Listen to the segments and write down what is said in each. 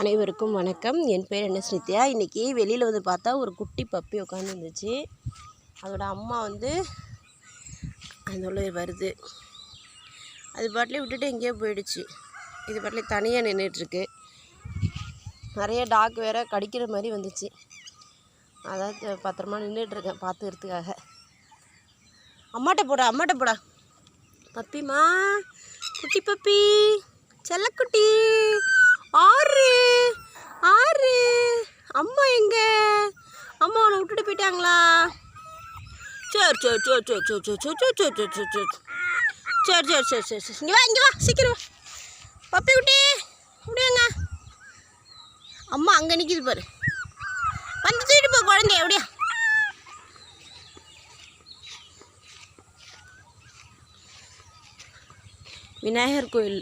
அனைவருக்கும் வணக்கம். என் பேர் என்ன ஸ்னித்யா இன்றைக்கி வெளியில் வந்து பார்த்தா ஒரு குட்டி பப்பி உட்காந்துருந்துச்சு அதோட அம்மா வந்து அந்த உள்ள வருது. அது பாட்டிலே விட்டுட்டு எங்கேயோ போயிடுச்சு. இது பாட்டிலே தனியாக நின்றுட்டுருக்கு நிறைய டாக் வேறு கடிக்கிற மாதிரி வந்துச்சு. அதாவது பத்திரமா நின்றுட்டுருக்கேன் பார்த்துக்கிறதுக்காக அம்மாட்ட போடா அம்மாட்ட போடா. பப்பிமா குட்டி பப்பி செல்லக்குட்டி ஆறு அம்மா எங்க அம்மா உன்னை விட்டுட்டு போயிட்டாங்களா சரி சரி சரி சரி சரி சரி சரி சரி சரி சரி சரி சரி சரி சரி சரி இங்கே வா இங்கே வா சீக்கிரம் பப்பி குட்டி அப்படியாங்க அம்மா அங்கே நிற்கிது பாரு வந்து தூக்கிட்டு போ குழந்தைய எப்படியா விநாயகர் கோயில்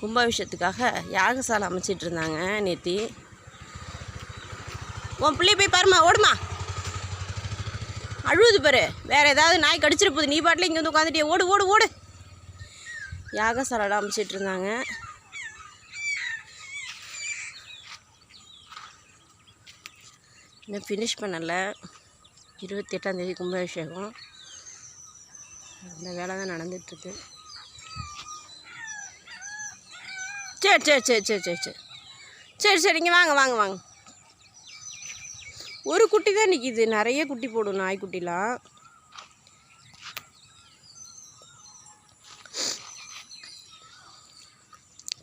கும்பாபிஷேகத்துக்காக யாகசாலை அமைச்சிட்டு இருந்தாங்க நேத்தி உன் பிள்ளை போய் பாருமா ஓடுமா அழுவுது பாரு. வேறு ஏதாவது நாய் கடிச்சிட்டு போகுது. நீ பாட்டில் இங்கே வந்து உட்காந்துட்டே ஓடு ஓடு ஓடு. யாகசாலைலாம் அமைச்சிட்டு இருந்தாங்க. இன்னும் ஃபினிஷ் பண்ணலை. இருபத்தி எட்டாந்தேதி கும்பாபிஷேகம். அந்த வேலை தான் நடந்துகிட்ருக்கு சரி சரி சரி சரி சரி சரி. சரி சரிங்க வாங்க வாங்க வாங்க. ஒரு குட்டி தான் நிற்கிது நிறைய குட்டி போடும் நாய்க்குட்டிலாம்.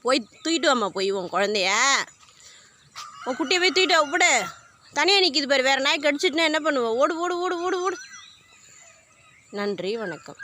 போய் தூக்கிட்டு வாம்மா போய் உன் குழந்தைய. உன் குட்டியை போய் தூக்கிட்டு வா, விடு. தனியாக நிற்கிது பாரு. வேறு நாய் கடிச்சிட்டுனா என்ன பண்ணுவோம் ஓடு ஓடு ஓடு ஓடு ஓடு. நன்றி வணக்கம்.